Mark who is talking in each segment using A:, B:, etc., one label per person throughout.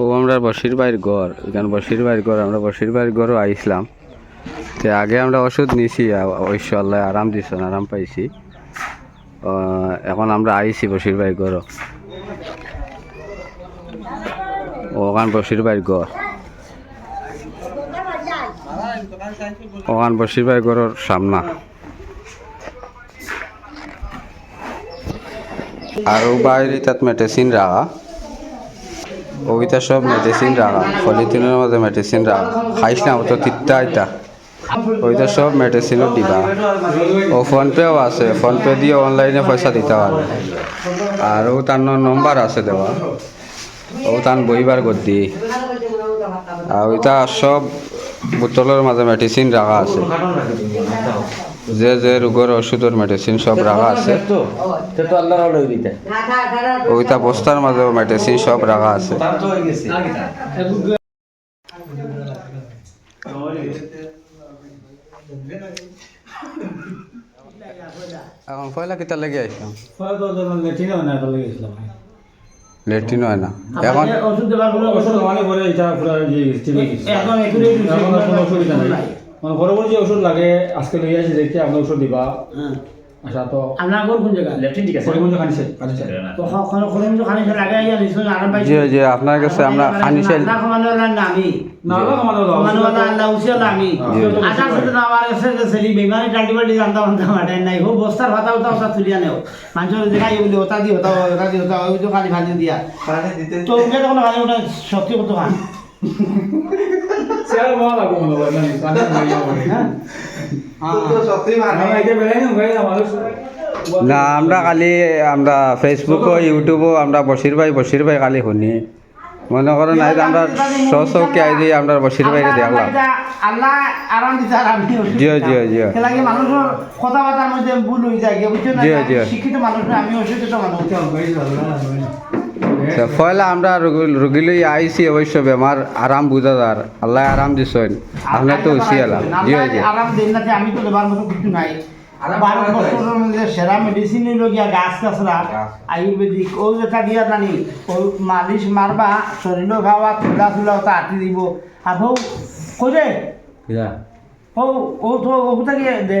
A: ও আমরা বসির বাইর ঘর এখানে বসির বাইর ঘর? আমরা বসির বাইর ঘরও আইসলাম। তো আগে আমরা ওষুধ নিছি ঐশ্য আল্লাহ আরাম দিছেন আরাম পাইছি। এখন আমরা আইছি বসির বাইর ঘরও। ওখান বসির বাইর ঘর। ওখান বসির বাইর ঘরের সামনা। আর বাইরে তাত মেডিসিন রাখা। ওইটা সব মেডিসিন রাখা পলিথিনের মধ্যে মেডিসিন রাখা খাইস না তো তিত্তা এটা ওইটা সব মেডিসিনও দিবা। ও ফোনপেও আছে ফোনপে দিয়ে অনলাইনে পয়সা দিতে পারবে। আর ও তার নম্বর আছে দেওয়া। ও তার বইবার গদ্দি। আর ওইটা সব বোতলের মাঝে মেডিসিন রাখা আছে। যে যে রোগের ওষুধের মেডিসিন সব রাখা আছে। ওইটা বস্তার মাঝে মেডিসিন সব রাখা আছে।
B: তার তো গেছে।
A: এখন পয়লা কিতা লেগে আসলাম
C: লেট্রিনে হয় না
A: এখন
C: ওষুধ কোনো ওষুধ মানে পরে এটা পুরো ইয়ে
D: এখন
C: অসুবিধা নাই। মানে বরাবর যে ওষুধ লাগে আজকে লইয়া আসি দেখি আপনার ওষুধ দিবা। আচ্ছা তো
D: আপনার ঘর কোন জায়গা?
B: লেফটিন ঠিক আছে।
C: খানিছে? আচ্ছা।
D: তো আইয়া নিশ্চয় আরাম পাইছি।
A: জি জি আপনার কাছে আমরা
D: কমানো না আমি।
C: না আল্লাহ কমানো
D: আল্লাহ উসি আমি।
A: জি।
D: আশা করতে না আমার কাছে যে সেলি বেমানি টাল্টি বাল্টি জানতাম জানতাম আটাই নাই। ও বস্তার ভাতা উতা উতা তুলিয়া নেও। মানুষের দেখাই বলি ওটা দি ওটা দি ওই তো খালি ভাজি দিয়া। তো ওকে তখন খালি ওটা সত্যি কত খান
C: মনে হয় না কানে লইয়া বলে
D: হ্যাঁ
C: আমরা এটা বেলাই না ভাই আমাদের
A: না আমরা খালি আমরা ফেসবুকও ইউটিউবও আমরা বসির ভাই বসির ভাই খালি শুনি। মনে করো নাই যে আমরা সচৌকে আই দিয়ে আমরা বসির ভাইরে দেখলাম।
D: আল্লাহ আরাম দিতে
A: জিও, জিও, জিও।
D: লাগে মানুষের কথাবার্তার মধ্যে ভুল হয়ে যায় বুঝছ না
A: জিও, জিও।
D: শিক্ষিত মানুষ আমি অশিক্ষিত মানুষ।
A: তো পয়লা আমরা রুগী লই আইছি অবশ্য বেমার আরাম বুঝা যার আল্লাহ আরাম দিছেন। আপনার তো উচি এলাম। জি জি
D: আরাম দেন না আমি তো দেবার মতো কিছু নাই। বারো বছরের মধ্যে সেরা মেডিসিন হইল গিয়া গাছ কাছরা আয়ুর্বেদিক ও যেটা দিয়া জানি ও মালিশ মারবা শরীর খাওয়া চুলা চুলা ওটা আটি দিব। আর হৌ কই দে ও ও তো ও কোথা গিয়ে দে?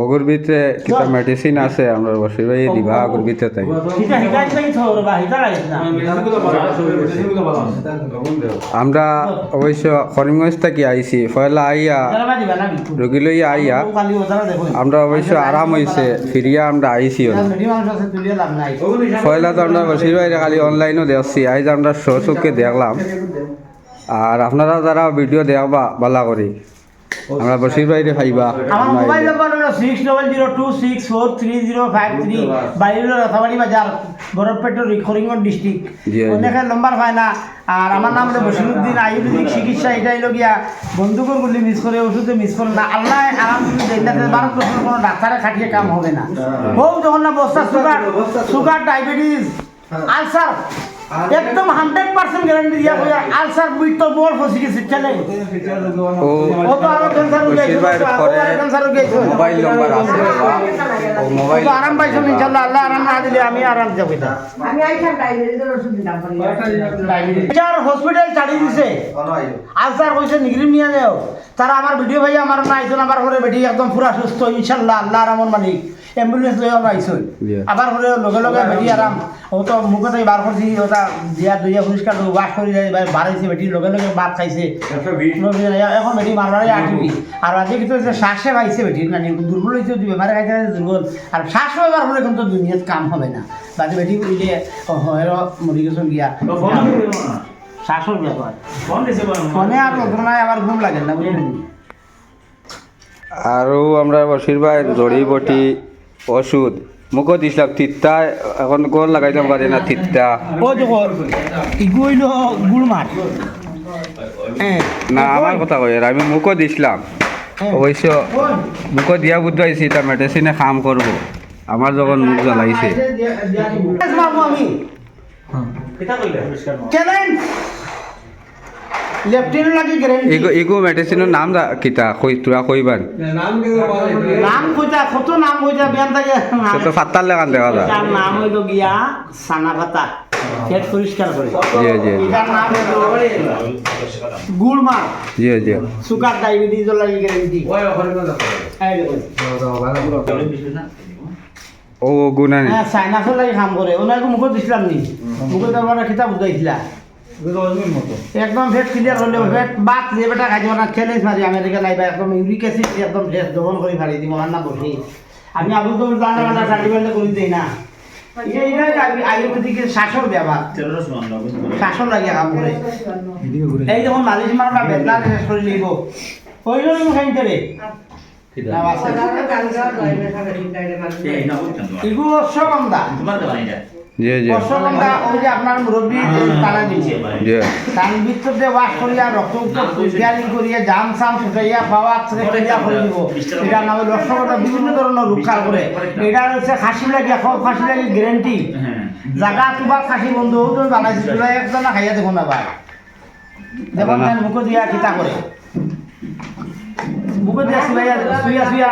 A: ওগুর ভিতরে কিতা মেডিসিন আছে আমরা বসির ভাই দিবা ওগুর ভিতরে তাই। আমরা অবশ্য করিমগঞ্জ থেকে আইছি পয়লা আইয়া রুগী লইয়া আইয়া আমরা অবশ্য আরাম হইছে ফিরিয়া আমরা আইছি পয়লা তো আমরা বসির ভাইরে খালি অনলাইনও দেখছি আইজ আমরা সচকে দেখলাম। আর আপনারা যারা ভিডিও দেখবা ভালো করি। আমরা বসির বাইরে খাইবা।
D: আমার মোবাইল নম্বর হলো six double zero two six four three zero five three বাইরের রাথাবাড়ি বাজার বরফপেটের করিমগঞ্জ ডিস্ট্রিক্ট
A: জি, জি।
D: অনেকে নম্বর পায় না। আর আমার নাম হলো বসিরুদ্দিন আয়ুর্বেদিক চিকিৎসা এটাই হলো গিয়া বন্ধুকর গুলি মিস করে ওষুধে মিস করে না। আল্লাহ আরাম বারো বছর কোনো ডাক্তারে খাটিয়ে কাম হবে না। হোক যখন না বস্তা সুগার সুগার ডায়াবেটিস আলসার একদম হান্ড্রেড পার্সেন্ট গ্যারান্টি দিয়া হয়ে আলসার বুঝ তো বড় ফসি গেছে চলে
A: ও
D: ও তো আরও ক্যান্সার
A: বসির ভাইয়ের
D: ক্যান্সার রোগী আইছে।
A: মোবাইল নম্বর আছে। ও মোবাইল
D: তো আরাম পাইছেন ইনশাল্লাহ আল্লাহ আরাম না দিলে আমি আরাম যাব এটা।
E: আমি আইখান ডায়াবেটিসের ওষুধ দিতাম
D: যার হসপিটাল চালিয়ে দিছে। আলসার কইছে নিগরিম নিয়ে নেও তারা আমার ভিডিও ভাই আমার না আইসন আমার ঘরে বেটি একদম পুরা সুস্থ ইনশাল্লাহ আল্লাহ আরামর মালিক। অ্যাম্বুলেন্স লৈ আইসন
A: জি।
D: আবার ঘরে লগে লগে বেটি আরাম ও তো মুখতে বার করছি ওটা দিয়া দুইয়া পরিষ্কার করে বাস করে যায় বাড়াইছে বেটি লগে লগে ভাত খাইছে। এখন বেটি মারবারে আটিবি আর আজকে কিন্তু শ্বাসে পাইছে বেটি না দুর্বল হয়েছে বেমারে খাইছে দুর্বল আর শ্বাস পাইবার হলে কিন্তু দুনিয়াত কাম হবে না। বাকি বেটি উইলে হয় মরি গেছেন গিয়া। শ্বাসর ব্যাপার ফোনে আর নতুন আবার ঘুম লাগে না
A: আৰু আমরা জড়িবটি ওষুধ। মুখত দিছিলাম তিত্তা এখন গোল লাগাইলাম পারে না তিত্তা
D: ও ইগুইল গুড় মাছ
A: না আমার কথা কই আমি মুখও দিছিলাম অবশ্য মুখত দিয়া বুদ্ধ আইছি এটা মেডিসিনে কাম করব আমার যখন মুখ জ্বলাইছে।
D: মারবো লাগি গ্যারেন্টি
A: এগো এগো মেডিসিনের নাম যা- কিতা কই তোরা কইবান
D: নাম কইতা কত নাম কইতা বিয়ান থাকে নাম
A: তো ফাত্তার লাগান দেখা যায়।
D: তার নাম হইল গিয়া সানা পাতা পেট পরিষ্কার করে
A: জি জি
D: এটার নাম হইল গুড়মার
A: জি জি।
D: সুগার ডায়াবেটিস লাগি গ্যারেন্টি এই দেখুন।
A: ও গুনানি
D: হ্যাঁ সাইনাসের লাগি কাম করে ওনাকে মুখত দিছিলাম নি। মুখত তারপরে কিতাব বুঝাইছিলা একদম ফেট ক্লিয়ার হলে ফেট বাদ দিয়ে বেটা খাইতে না চ্যালেঞ্জ মারি আমেরিকা লাইবা একদম ইউরিক অ্যাসিড একদম শেষ দমন করে ফাড়ি দিব না বসি আমি আবুল কবির জানা বেটা সার্টিফিকেট করে দিই না। আয়ুর্বেদিকের শাসন ব্যবহার শাসন লাগিয়ে কাম করে এই যখন মালিশ মারবা বেদনা শেষ করে নিব হইল তুমি খাইতে রে
A: জি জি।
D: অশ্বগন্ধা ওই যে আপনার মুরব্বী তারা দিচ্ছে
A: জি।
D: তার ভিতরে ওয়াশ করিয়া রক্ত পরিষ্কারিং করিয়া জাম সাম শুকাইয়া খাওয়া ক্রিয়া করে দিব এটা নামে রসগোল্লা বিভিন্ন ধরনের রূপকার করে এটা হচ্ছে খাসি লাগিয়া খাও খাসি লাগি গ্যারেন্টি জাগা তোমার খাসি বন্ধু তুমি বানাইছি তোরা একজনা খাইয়া দেখো না ভাই। দেখুন
A: না।
D: মুখ দিয়া কিতা করে। মুখ দিয়া শুয়াইয়া শুয়া শুয়া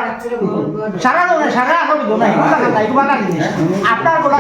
D: সারা দোনে সারা এখন দোনে এগুলো খাতা এগুলো আপনার বলা